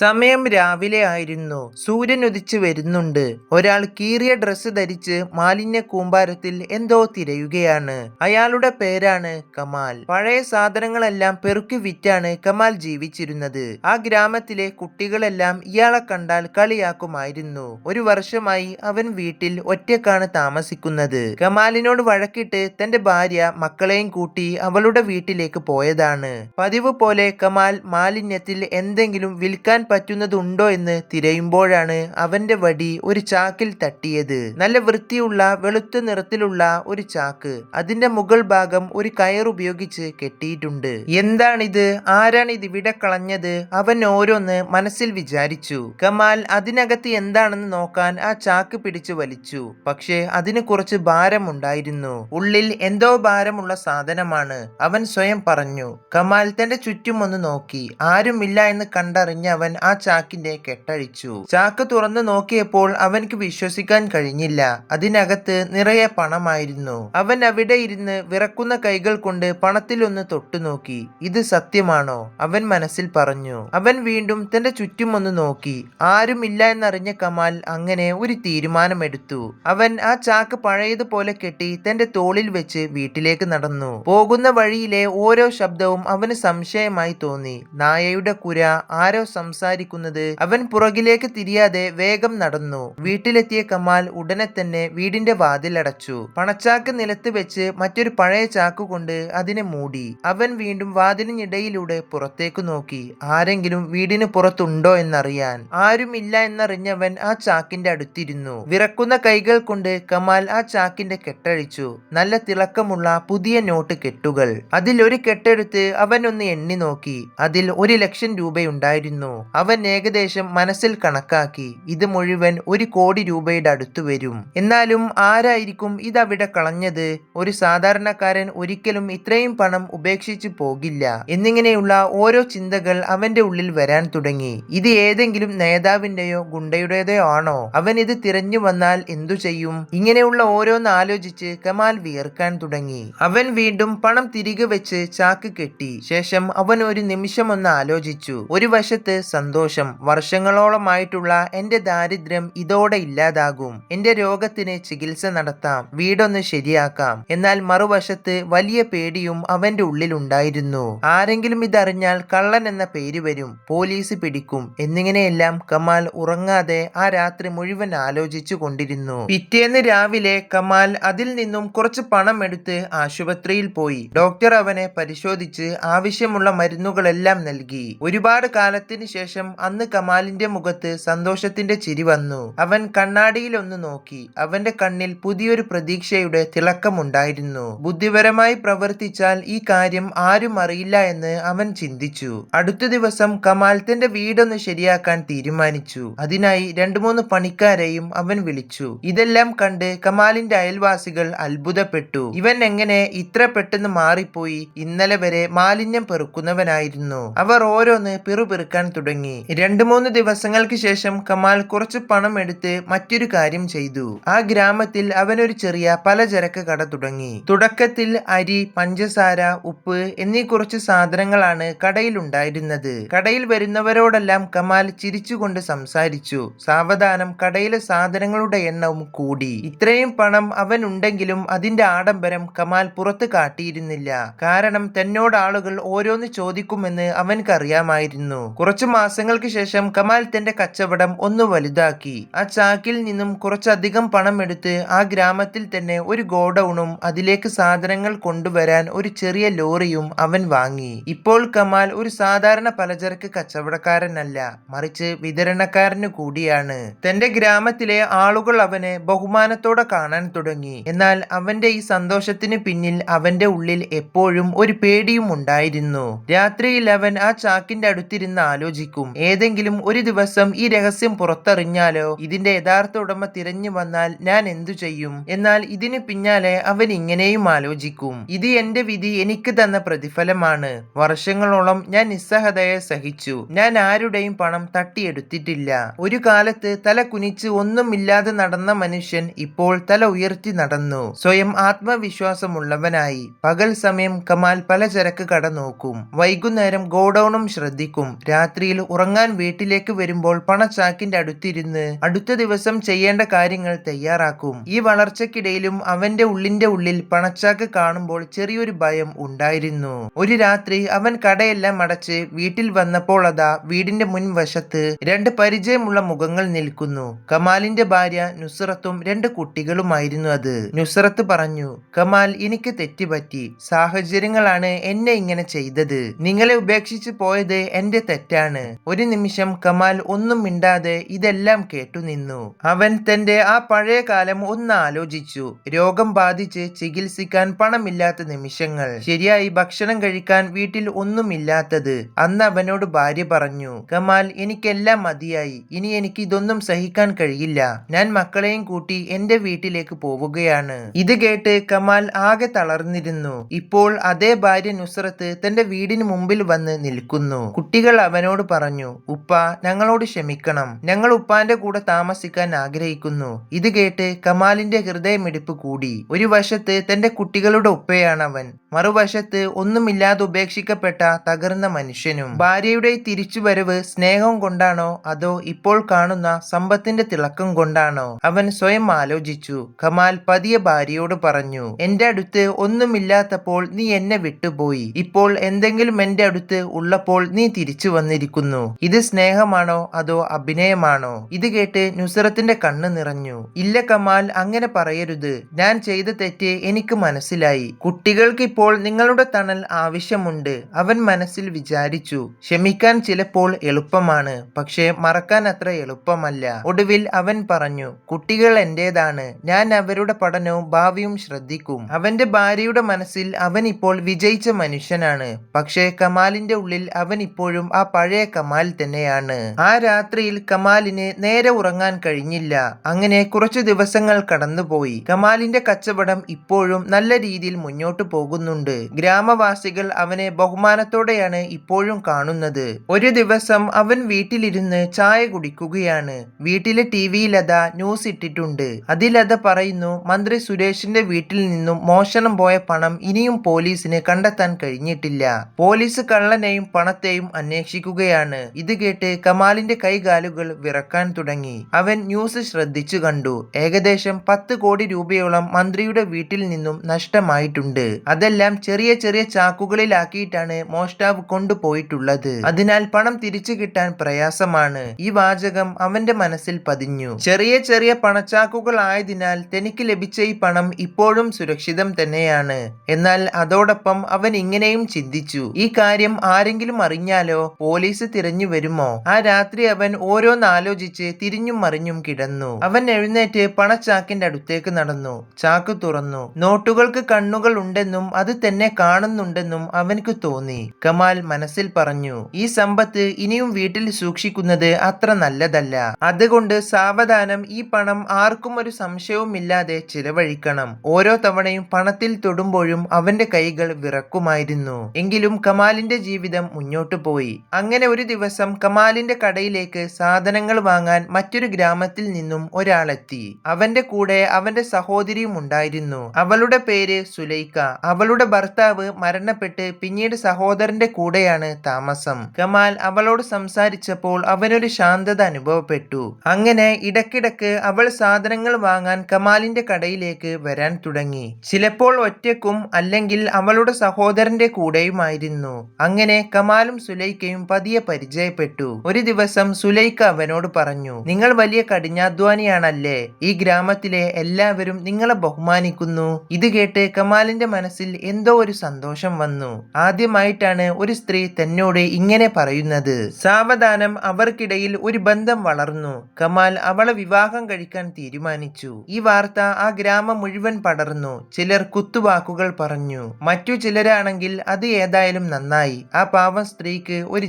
സമയം രാവിലെ ആയിരുന്നു. സൂര്യൻ ഉദിച്ചു വരുന്നുണ്ട്. ഒരാൾ കീറിയ ഡ്രസ്സ് ധരിച്ച് മാലിന്യ കൂമ്പാരത്തിൽ എന്തോ തിരയുകയാണ്. അയാളുടെ പേരാണ് കമാൽ. പഴയ സാധനങ്ങളെല്ലാം പെറുക്കി വിറ്റാണ് കമാൽ ജീവിച്ചിരുന്നത്. ആ ഗ്രാമത്തിലെ കുട്ടികളെല്ലാം ഇയാളെ കണ്ടാൽ കളിയാക്കുമായിരുന്നു. ഒരു വർഷമായി അവൻ വീട്ടിൽ ഒറ്റക്കാണ് താമസിക്കുന്നത്. കമാലിനോട് വഴക്കിട്ട് തന്റെ ഭാര്യ മക്കളെയും കൂട്ടി അവളുടെ വീട്ടിലേക്ക് പോയതാണ്. പതിവ് പോലെ കമാൽ മാലിന്യത്തിൽ എന്തെങ്കിലും വിൽക്കാൻ പറ്റുന്നതുണ്ടോ എന്ന് തിരയുമ്പോഴാണ് അവന്റെ വടി ഒരു ചാക്കിൽ തട്ടിയത്. നല്ല വൃത്തിയുള്ള വെളുത്ത നിറത്തിലുള്ള ഒരു ചാക്ക്. അതിന്റെ മുകൾ ഭാഗം ഒരു കയർ ഉപയോഗിച്ച് കെട്ടിയിട്ടുണ്ട്. എന്താണിത്? ആരാണ് ഇത് ഇവിടെ കളഞ്ഞത്? അവൻ ഓരോന്ന് മനസ്സിൽ വിചാരിച്ചു. കമാൽ അതിനകത്ത് എന്താണെന്ന് നോക്കാൻ ആ ചാക്ക് പിടിച്ചു വലിച്ചു. പക്ഷേ അതിന് കുറച്ച് ഭാരമുണ്ടായിരുന്നു ഉള്ളിൽ എന്തോ ഭാരമുള്ള സാധനമാണ്. അവൻ സ്വയം പറഞ്ഞു. കമാൽ തന്റെ ചുറ്റും ഒന്ന് നോക്കി. ആരുമില്ല എന്ന് കണ്ടറിഞ്ഞ അവൻ ആ ചാക്കിന്റെ കെട്ടഴിച്ചു. ചാക്ക് തുറന്നു നോക്കിയപ്പോൾ അവൻക്ക് വിശ്വസിക്കാൻ കഴിഞ്ഞില്ല. അതിനകത്ത് നിറയെ പണമായിരുന്നു. അവൻ അവിടെ ഇരുന്ന് വിറക്കുന്ന കൈകൾ കൊണ്ട് പണത്തിലൊന്ന് തൊട്ടുനോക്കി ഇത് സത്യമാണോ? അവൻ മനസ്സിൽ പറഞ്ഞു. അവൻ വീണ്ടും തന്റെ ചുറ്റും ഒന്ന് നോക്കി. ആരും ഇല്ല എന്നറിഞ്ഞ കമാൽ അങ്ങനെ ഒരു തീരുമാനമെടുത്തു. അവൻ ആ ചാക്ക് പഴയതുപോലെ കെട്ടി തന്റെ തോളിൽ വെച്ച് വീട്ടിലേക്ക് നടന്നു. പോകുന്ന വഴിയിലെ ഓരോ ശബ്ദവും അവന് സംശയമായി തോന്നി. നായയുടെ കുര ആരോ സംസാരിക്കുന്നത്. അവൻ പുറകിലേക്ക് തിരിയാതെ വേഗം നടന്നു. വീട്ടിലെത്തിയ കമാൽ ഉടനെ തന്നെ വീടിന്റെ വാതിൽ അടച്ചു. പണച്ചാക്ക് നിലത്ത് വെച്ച് മറ്റൊരു പഴയ ചാക്ക് കൊണ്ട് അതിനെ മൂടി. അവൻ വീണ്ടും വാതിലിനിടയിലൂടെ പുറത്തേക്ക് നോക്കി. ആരെങ്കിലും വീടിന് പുറത്തുണ്ടോ എന്നറിയാൻ. ആരുമില്ല എന്നറിഞ്ഞവൻ ആ ചാക്കിന്റെ അടുത്തിരുന്നു. വിറക്കുന്ന കൈകൾ കൊണ്ട് കമാൽ ആ ചാക്കിന്റെ കെട്ടഴിച്ചു. നല്ല തിളക്കമുള്ള പുതിയ നോട്ട് കെട്ടുകൾ. അതിൽ ഒരു കെട്ടെടുത്ത് അവൻ ഒന്ന് എണ്ണി നോക്കി. അതിൽ ഒരു ലക്ഷം രൂപയുണ്ടായിരുന്നു. അവൻ ഏകദേശം മനസ്സിൽ കണക്കാക്കി ഇത് മുഴുവൻ ഒരു കോടി രൂപയുടെ അടുത്ത് വരും. എന്നാലും ആരായിരിക്കും ഇതവിടെ കളഞ്ഞത്? ഒരു സാധാരണക്കാരൻ ഒരിക്കലും ഇത്രയും പണം ഉപേക്ഷിച്ചു പോകില്ല. എന്നിങ്ങനെയുള്ള ഓരോ ചിന്തകൾ അവന്റെ ഉള്ളിൽ വരാൻ തുടങ്ങി. ഇത് ഏതെങ്കിലും നേതാവിന്റെയോ ഗുണ്ടയുടേതോ ആണോ? അവൻ ഇത് തിരഞ്ഞു വന്നാൽ എന്തു ചെയ്യും? ഇങ്ങനെയുള്ള ഓരോന്ന് ആലോചിച്ച് കമാൽ വിയർക്കാൻ തുടങ്ങി. അവൻ വീണ്ടും പണം തിരികെ വെച്ച് ചാക്ക് കെട്ടി. ശേഷം അവൻ ഒരു നിമിഷം ഒന്ന് ആലോചിച്ചു. ഒരു വശത്ത് സന്തോഷം. വർഷങ്ങളോളമായിട്ടുള്ള എന്റെ ദാരിദ്ര്യം ഇതോടെ ഇല്ലാതാകും. എന്റെ രോഗത്തിന് ചികിത്സ നടത്താം. വീടൊന്ന് ശരിയാക്കാം. എന്നാൽ മറുവശത്ത് വലിയ പേടിയും അവന്റെ ഉള്ളിലുണ്ടായിരുന്നു. ആരെങ്കിലും ഇതറിഞ്ഞാൽ കള്ളൻ എന്ന പേര് വരും. പോലീസ് പിടിക്കും. എന്നിങ്ങനെയെല്ലാം കമാൽ ഉറങ്ങാതെ ആ രാത്രി മുഴുവൻ ആലോചിച്ചു കൊണ്ടിരുന്നു. പിറ്റേന്ന് രാവിലെ കമാൽ അതിൽ നിന്നും കുറച്ച് പണം എടുത്ത് ആശുപത്രിയിൽ പോയി. ഡോക്ടർ അവനെ പരിശോധിച്ച് ആവശ്യമുള്ള മരുന്നുകളെല്ലാം നൽകി. ഒരുപാട് കാലത്തിന് ശേഷം അന്ന് കമാലിന്റെ മുഖത്ത് സന്തോഷത്തിന്റെ ചിരി വന്നു. അവൻ കണ്ണാടിയിൽ ഒന്ന് നോക്കി. അവന്റെ കണ്ണിൽ പുതിയൊരു പ്രതീക്ഷയുടെ തിളക്കമുണ്ടായിരുന്നു. ബുദ്ധിപരമായി പ്രവർത്തിച്ചാൽ ഈ കാര്യം ആരും അറിയില്ല എന്ന് അവൻ ചിന്തിച്ചു. അടുത്ത ദിവസം കമാൽ തന്റെ വീടൊന്ന് ശരിയാക്കാൻ തീരുമാനിച്ചു. അതിനായി രണ്ടു മൂന്ന് പണിക്കാരെയും അവൻ വിളിച്ചു. ഇതെല്ലാം കണ്ട് കമാലിന്റെ അയൽവാസികൾ അത്ഭുതപ്പെട്ടു. ഇവൻ എങ്ങനെ ഇത്ര പെട്ടെന്ന് മാറിപ്പോയി? ഇന്നലെ വരെ മാലിന്യം പെറുക്കുന്നവനായിരുന്നു. അവർ ഓരോന്ന് പിറുപിറുക്കാൻ തുടങ്ങി. രണ്ടു മൂന്ന് ദിവസങ്ങൾക്ക് ശേഷം കമാൽ കുറച്ച് പണം എടുത്ത് മറ്റൊരു കാര്യം ചെയ്തു. ആ ഗ്രാമത്തിൽ അവനൊരു ചെറിയ പലചരക്ക് കട തുടങ്ങി. തുടക്കത്തിൽ അരി പഞ്ചസാര ഉപ്പ് എന്നീ കുറച്ച് സാധനങ്ങളാണ് കടയിൽ ഉണ്ടായിരുന്നത്. കടയിൽ വരുന്നവരോടെല്ലാം കമാൽ ചിരിച്ചുകൊണ്ട് സംസാരിച്ചു. സാവധാനം കടയിലെ സാധനങ്ങളുടെ എണ്ണവും കൂടി. ഇത്രയും പണം അവൻ ഉണ്ടെങ്കിലും അതിന്റെ ആഡംബരം കമാൽ പുറത്ത് കാട്ടിയിരുന്നില്ല. കാരണം തന്നോട് ആളുകൾ ഓരോന്ന് ചോദിക്കുമെന്ന് അവൻക്കറിയാമായിരുന്നു. കുറച്ചു മാസങ്ങൾക്ക് ശേഷം കമാൽ തന്റെ കച്ചവടം ഒന്ന് വലുതാക്കി. ആ ചാക്കിൽ നിന്നും കുറച്ചധികം പണം എടുത്ത് ആ ഗ്രാമത്തിൽ തന്നെ ഒരു ഗോഡൌണും അതിലേക്ക് സാധനങ്ങൾ കൊണ്ടുവരാൻ ഒരു ചെറിയ ലോറിയും അവൻ വാങ്ങി. ഇപ്പോൾ കമാൽ ഒരു സാധാരണ പലചരക്ക് കച്ചവടക്കാരനല്ല മറിച്ച് വിതരണക്കാരന് കൂടിയാണ്. തന്റെ ഗ്രാമത്തിലെ ആളുകൾ അവനെ ബഹുമാനത്തോടെ കാണാൻ തുടങ്ങി. എന്നാൽ അവന്റെ ഈ സന്തോഷത്തിന് പിന്നിൽ അവന്റെ ഉള്ളിൽ എപ്പോഴും ഒരു പേടിയും ഉണ്ടായിരുന്നു. രാത്രിയിൽ അവൻ ആ ചാക്കിന്റെ അടുത്തിരുന്ന് ആലോചിക്കും ഏതെങ്കിലും ഒരു ദിവസം ഈ രഹസ്യം പുറത്തറിഞ്ഞാലോ? ഇതിന്റെ യഥാർത്ഥ ഉടമ തിരഞ്ഞു വന്നാൽ ഞാൻ എന്തു ചെയ്യും? എന്നാൽ ഇതിന് പിന്നാലെ അവൻ ഇങ്ങനെയും ആലോചിക്കും. ഇത് എന്റെ വിധി എനിക്ക് തന്ന പ്രതിഫലമാണ്. വർഷങ്ങളോളം ഞാൻ നിസ്സഹതയെ സഹിച്ചു. ഞാൻ ആരുടെയും പണം തട്ടിയെടുത്തിട്ടില്ല. ഒരു കാലത്ത് തല കുനിച്ച് ഒന്നുമില്ലാതെ നടന്ന മനുഷ്യൻ ഇപ്പോൾ തല ഉയർത്തി നടന്നു. സ്വയം ആത്മവിശ്വാസമുള്ളവനായി. പകൽ സമയം കമാൽ പലചരക്ക് കട നോക്കും. വൈകുന്നേരം ഗോഡൌണും ശ്രദ്ധിക്കും. രാത്രിയിൽ ഉറങ്ങാൻ വീട്ടിലേക്ക് വരുമ്പോൾ പണച്ചാക്കിന്റെ അടുത്തിരുന്ന് അടുത്ത ദിവസം ചെയ്യേണ്ട കാര്യങ്ങൾ തയ്യാറാക്കും. ഈ വളർച്ചക്കിടയിലും അവന്റെ ഉള്ളിന്റെ ഉള്ളിൽ പണച്ചാക്ക് കാണുമ്പോൾ ചെറിയൊരു ഭയം ഉണ്ടായിരുന്നു. ഒരു രാത്രി അവൻ കടയെല്ലാം അടച്ച് വീട്ടിൽ വന്നപ്പോൾ അതാ വീടിന്റെ മുൻവശത്ത് രണ്ട് പരിചയമുള്ള മുഖങ്ങൾ നിൽക്കുന്നു. കമാലിന്റെ ഭാര്യ നുസറത്തും രണ്ട് കുട്ടികളുമായിരുന്നു അത്. നുസറത്ത് പറഞ്ഞു കമാൽ എനിക്ക് തെറ്റുപറ്റി. സാഹചര്യങ്ങളാണ് എന്നെ ഇങ്ങനെ ചെയ്തത്. നിങ്ങളെ ഉപേക്ഷിച്ച് പോയത് എന്റെ തെറ്റാണ്. ഒരു നിമിഷം കമാൽ ഒന്നും മിണ്ടാതെ ഇതെല്ലാം കേട്ടുനിന്നു അവൻ തന്റെ ആ പഴയ കാലം ഒന്നാലോചിച്ചു രോഗം ബാധിച്ച് ചികിത്സിക്കാൻ പണമില്ലാത്ത നിമിഷങ്ങൾ. ശരിയായി ഭക്ഷണം കഴിക്കാൻ വീട്ടിൽ ഒന്നുമില്ലാത്തത്. അന്ന് അവനോട് ഭാര്യ പറഞ്ഞു കമാൽ എനിക്കെല്ലാം മതിയായി. ഇനി എനിക്ക് ഇതൊന്നും സഹിക്കാൻ കഴിയില്ല. ഞാൻ മക്കളെയും കൂട്ടി എന്റെ വീട്ടിലേക്ക് പോവുകയാണ്. ഇത് കേട്ട് കമാൽ ആകെ തളർന്നിരുന്നു. ഇപ്പോൾ അതേ ഭാര്യ നുസ്രത്ത് തന്റെ വീടിന് മുമ്പിൽ വന്ന് നിൽക്കുന്നു. കുട്ടികൾ അവനോട് പറഞ്ഞു ഉപ്പ ഞങ്ങളോട് ക്ഷമിക്കണം. ഞങ്ങൾ ഉപ്പാന്റെ കൂടെ താമസിക്കാൻ ആഗ്രഹിക്കുന്നു. ഇത് കേട്ട് കമാലിന്റെ ഹൃദയമിടിപ്പ് കൂടി. ഒരു വശത്ത് തന്റെ കുട്ടികളുടെ ഉപ്പയാണ് അവൻ മറുവശത്ത് ഒന്നുമില്ലാതെ ഉപേക്ഷിക്കപ്പെട്ട തകർന്ന മനുഷ്യനും. ഭാര്യയുടെ തിരിച്ചുവരവ് സ്നേഹം കൊണ്ടാണോ അതോ ഇപ്പോൾ കാണുന്ന സമ്പത്തിന്റെ തിളക്കം കൊണ്ടാണോ? അവൻ സ്വയം ആലോചിച്ചു. കമാൽ പതിയെ ഭാര്യയോട് പറഞ്ഞു എന്റെ അടുത്ത് ഒന്നുമില്ലാത്തപ്പോൾ നീ എന്നെ വിട്ടുപോയി. ഇപ്പോൾ എന്തെങ്കിലും എന്റെ അടുത്ത് ഉള്ളപ്പോൾ നീ തിരിച്ചു വന്നിരിക്കുന്നു. ഇത് സ്നേഹമാണോ? അതോ അഭിനയമാണോ? ഇത് കേട്ട് നുസറത്തിന്റെ കണ്ണ് നിറഞ്ഞു. ഇല്ല കമാൽ അങ്ങനെ പറയരുത്. ഞാൻ ചെയ്ത തെറ്റ് എനിക്ക് മനസ്സിലായി. കുട്ടികൾക്ക് ഇപ്പോൾ നിങ്ങളുടെ തണൽ ആവശ്യമുണ്ട്. അവൻ മനസ്സിൽ വിചാരിച്ചു. ക്ഷമിക്കാൻ ചിലപ്പോൾ എളുപ്പമാണ്. പക്ഷേ മറക്കാൻ അത്ര എളുപ്പമല്ല. ഒടുവിൽ അവൻ പറഞ്ഞു കുട്ടികൾ എന്റേതാണ്. ഞാൻ അവരുടെ പഠനവും ഭാവിയും ശ്രദ്ധിക്കും. അവന്റെ ഭാര്യയുടെ മനസ്സിൽ അവൻ ഇപ്പോൾ വിജയിച്ച മനുഷ്യനാണ്. പക്ഷേ കമാലിന്റെ ഉള്ളിൽ അവൻ ഇപ്പോഴും ആ പഴയ കമാൽ തന്നെയാണ്. ആ രാത്രിയിൽ കമാലിന് നേരെ ഉറങ്ങാൻ കഴിഞ്ഞില്ല. അങ്ങനെ കുറച്ചു ദിവസങ്ങൾ കടന്നുപോയി. കമാലിന്റെ കച്ചവടം ഇപ്പോഴും നല്ല രീതിയിൽ മുന്നോട്ട് പോകുന്നുണ്ട്. ഗ്രാമവാസികൾ അവനെ ബഹുമാനത്തോടെയാണ് ഇപ്പോഴും കാണുന്നത്. ഒരു ദിവസം അവൻ വീട്ടിലിരുന്ന് ചായ കുടിക്കുകയാണ്. വീട്ടിലെ ടി വിയിൽ അതാ ന്യൂസ് ഇട്ടിട്ടുണ്ട്. അതിലത പറയുന്നു മന്ത്രി സുരേഷിന്റെ വീട്ടിൽ നിന്നും മോഷണം പോയ പണം ഇനിയും പോലീസിന് കണ്ടെത്താൻ കഴിഞ്ഞിട്ടില്ല. പോലീസ് കള്ളനെയും പണത്തെയും അന്വേഷിക്കുകയാണ്. ഇത് കേട്ട് കമാലിന്റെ കൈകാലുകൾ വിറക്കാൻ തുടങ്ങി. അവൻ ന്യൂസ് ശ്രദ്ധിച്ചു കണ്ടു. ഏകദേശം പത്ത് കോടി രൂപയോളം മന്ത്രിയുടെ വീട്ടിൽ നിന്നും നഷ്ടമായിട്ടുണ്ട്. അതെല്ലാം ചെറിയ ചെറിയ ചാക്കുകളിലാക്കിയിട്ടാണ് മോഷ്ടാവ് കൊണ്ടുപോയിട്ടുള്ളത്. അതിനാൽ പണം തിരിച്ചു കിട്ടാൻ പ്രയാസമാണ്. ഈ വാചകം അവന്റെ മനസ്സിൽ പതിഞ്ഞു. ചെറിയ ചെറിയ പണച്ചാക്കുകൾ ആയതിനാൽ തനിക്ക് ലഭിച്ച ഈ പണം ഇപ്പോഴും സുരക്ഷിതം തന്നെയാണ്. എന്നാൽ അതോടൊപ്പം അവൻ ഇങ്ങനെയും ചിന്തിച്ചു. ഈ കാര്യം ആരെങ്കിലും അറിഞ്ഞാലോ? പോലീസ് തിരഞ്ഞു വരുമോ? ആ രാത്രി അവൻ ഓരോന്നാലോചിച്ച് തിരിഞ്ഞും മറിഞ്ഞും കിടന്നു. അവൻ എഴുന്നേറ്റ് പണച്ചാക്കിന്റെ അടുത്തേക്ക് നടന്നു. ചാക്ക് തുറന്നു. നോട്ടുകൾക്ക് കണ്ണുകൾ ഉണ്ടെന്നും അത് തന്നെ കാണുന്നുണ്ടെന്നും അവനക്ക് തോന്നി. കമാൽ മനസ്സിൽ പറഞ്ഞു ഈ സമ്പത്ത് ഇനിയും വീട്ടിൽ സൂക്ഷിക്കുന്നത് അത്ര നല്ലതല്ല. അതുകൊണ്ട് സാവധാനം ഈ പണം ആർക്കും ഒരു സംശയവുമില്ലാതെ ചിലവഴിക്കണം. ഓരോ തവണയും പണത്തിൽ തൊടുമ്പോഴും അവന്റെ കൈകൾ വിറക്കുമായിരുന്നു. എങ്കിലും കമാലിന്റെ ജീവിതം മുന്നോട്ടു പോയി. അങ്ങനെ ഒരു ദിവസം കമാലിന്റെ കടയിലേക്ക് സാധനങ്ങൾ വാങ്ങാൻ മറ്റൊരു ഗ്രാമത്തിൽ നിന്നും ഒരാളെത്തി. അവന്റെ കൂടെ അവന്റെ സഹോദരിയും ഉണ്ടായിരുന്നു. അവളുടെ പേര് സുലൈക്ക അവളുടെ ഭർത്താവ് മരണപ്പെട്ട് പിന്നീട് സഹോദരന്റെ കൂടെയാണ് താമസം. കമാൽ അവളോട് സംസാരിച്ചപ്പോൾ അവനൊരു ശാന്തത അനുഭവപ്പെട്ടു. അങ്ങനെ ഇടക്കിടക്ക് അവൾ സാധനങ്ങൾ വാങ്ങാൻ കമാലിന്റെ കടയിലേക്ക് വരാൻ തുടങ്ങി. ചിലപ്പോൾ ഒറ്റക്കും അല്ലെങ്കിൽ അവളുടെ സഹോദരന്റെ കൂടെയുമായിരുന്നു. അങ്ങനെ കമാലും സുലൈക്കയും പതിയെ പരിചയപ്പെട്ടു. ഒരു ദിവസം സുലൈഖ അവനോട് പറഞ്ഞു നിങ്ങൾ വലിയ കഠിനാധ്വാനിയാണല്ലേ? ഈ ഗ്രാമത്തിലെ എല്ലാവരും നിങ്ങളെ ബഹുമാനിക്കുന്നു. ഇത് കേട്ട് കമാലിന്റെ മനസ്സിൽ എന്തോ ഒരു സന്തോഷം വന്നു. ആദ്യമായിട്ടാണ് ഒരു സ്ത്രീ തന്നോട് ഇങ്ങനെ പറയുന്നത്. സാവധാനം അവർക്കിടയിൽ ഒരു ബന്ധം വളർന്നു. കമാൽ അവളെ വിവാഹം കഴിക്കാൻ തീരുമാനിച്ചു. ഈ വാർത്ത ആ ഗ്രാമം മുഴുവൻ പടർന്നു. ചിലർ കുത്തുവാക്കുകൾ പറഞ്ഞു. മറ്റു ചിലരാണെങ്കിൽ അത് ഏതായാലും നന്നായി. ആ പാവം സ്ത്രീക്ക് ഒരു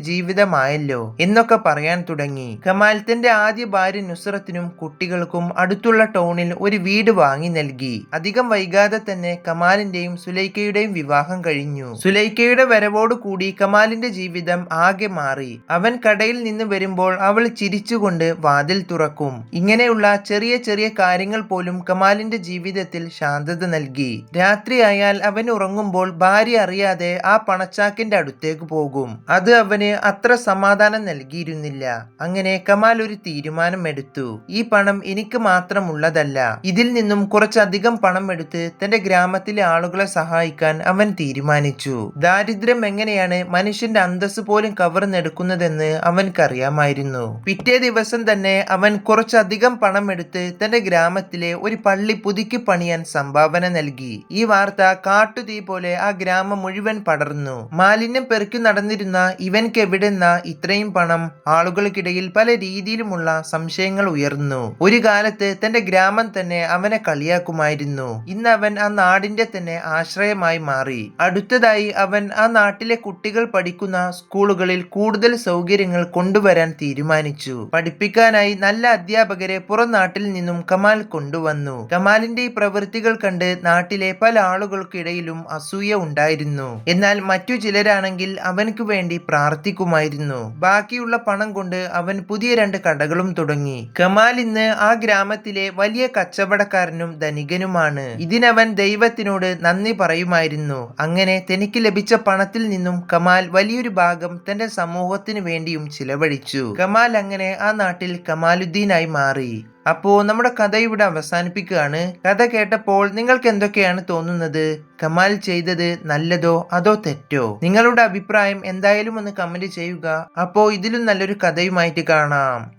ജീവിതമായല്ലോ എന്നൊക്കെ പറയാൻ തുടങ്ങി. കമാൽ ആദ്യ ഭാര്യ നുസ്രത്തിനും കുട്ടികൾക്കും അടുത്തുള്ള ടൗണിൽ ഒരു വീട് വാങ്ങി നൽകി. അധികം വൈകാതെ തന്നെ കമാലിന്റെയും സുലൈക്കയുടെയും വിവാഹം കഴിഞ്ഞു. സുലൈക്കയുടെ വരവോട് കൂടി കമാലിന്റെ ജീവിതം ആകെ മാറി. അവൻ കടയിൽ നിന്ന് വരുമ്പോൾ അവൾ ചിരിച്ചുകൊണ്ട് വാതിൽ തുറക്കും. ഇങ്ങനെയുള്ള ചെറിയ ചെറിയ കാര്യങ്ങൾ പോലും കമാലിന്റെ ജീവിതത്തിൽ ശാന്തത നൽകി. രാത്രിയായാൽ അവൻ ഉറങ്ങുമ്പോൾ ഭാര്യ അറിയാതെ ആ പണച്ചാക്കിന്റെ അടുത്തേക്ക് പോകും. അത് അവന് അത്ര സമാധാനം നൽകിയിരുന്നില്ല. അങ്ങനെ കമാൽ ഒരു തീരുമാനം എടുത്തു ഈ പണം എനിക്ക് മാത്രമുള്ളതല്ല. ഇതിൽ നിന്നും കുറച്ചധികം പണം എടുത്ത് തന്റെ ഗ്രാമത്തിലെ ആളുകളെ സഹായിക്കാൻ അവൻ തീരുമാനിച്ചു. ദാരിദ്ര്യം എങ്ങനെയാണ് മനുഷ്യന്റെ അന്തസ് പോലും കവർന്നെടുക്കുന്നതെന്ന് അവൻക്കറിയാമായിരുന്നു. പിറ്റേ ദിവസം തന്നെ അവൻ കുറച്ചധികം പണം എടുത്ത് തന്റെ ഗ്രാമത്തിലെ ഒരു പള്ളി പുതുക്കി പണിയാൻ സംഭാവന നൽകി. ഈ വാർത്ത കാട്ടുതീ പോലെ ആ ഗ്രാമം മുഴുവൻ പടർന്നു. മാലിന്യം പെറുക്കി നടന്നിരുന്ന ഇവൻക്ക് എവിടെന്ന ഇത്രയും പണം ആളുകൾക്കിടയിൽ പല രീതിയിലുമുള്ള സംശയങ്ങൾ ഉയർന്നു. ഒരു കാലത്ത് തന്റെ ഗ്രാമം തന്നെ അവനെ കളിയാക്കുമായിരുന്നു. ഇന്ന് അവൻ ആ നാടിന്റെ തന്നെ ആശ്രയമായി മാറി. അടുത്തതായി അവൻ ആ നാട്ടിലെ കുട്ടികൾ പഠിക്കുന്ന സ്കൂളുകളിൽ കൂടുതൽ സൗകര്യങ്ങൾ കൊണ്ടുവരാൻ തീരുമാനിച്ചു. പഠിപ്പിക്കാനായി നല്ല അധ്യാപകരെ പുറം നാട്ടിൽ നിന്നും കമാൽ കൊണ്ടുവന്നു. കമാലിന്റെ ഈ പ്രവൃത്തികൾ കണ്ട് നാട്ടിലെ പല ആളുകൾക്കിടയിലും അസൂയ ഉണ്ടായിരുന്നു. എന്നാൽ മറ്റു ചിലരാണെങ്കിൽ അവനക്ക് വേണ്ടി പ്രാർത്ഥിക്കുമായിരുന്നു. ബാക്കിയുള്ള പണം കൊണ്ട് അവൻ പുതിയ രണ്ട് കടകളും തുടങ്ങി. കമാൽ ഇന്ന് ആ ഗ്രാമത്തിലെ വലിയ കച്ചവടക്കാരനും ധനികനുമാണ്. ഇതിനവൻ ദൈവത്തിനോട് നന്ദി പറയുമായിരുന്നു. അങ്ങനെ തനിക്ക് ലഭിച്ച പണത്തിൽ നിന്നും കമാൽ വലിയൊരു ഭാഗം തന്റെ സമൂഹത്തിന് വേണ്ടിയും ചിലവഴിച്ചു. കമാൽ അങ്ങനെ ആ നാട്ടിൽ കമാലുദ്ദീനായി മാറി. അപ്പോ നമ്മുടെ കഥ ഇവിടെ അവസാനിപ്പിക്കുകയാണ്. കഥ കേട്ടപ്പോൾ നിങ്ങൾക്ക് എന്തൊക്കെയാണ് തോന്നുന്നത്? കമാൽ ചെയ്തത് നല്ലതോ അതോ തെറ്റോ? നിങ്ങളുടെ അഭിപ്രായം എന്തായാലും ഒന്ന് കമന്റ് ചെയ്യുക. അപ്പോ ഇതിലും നല്ലൊരു കഥയുമായിട്ട് കാണാം.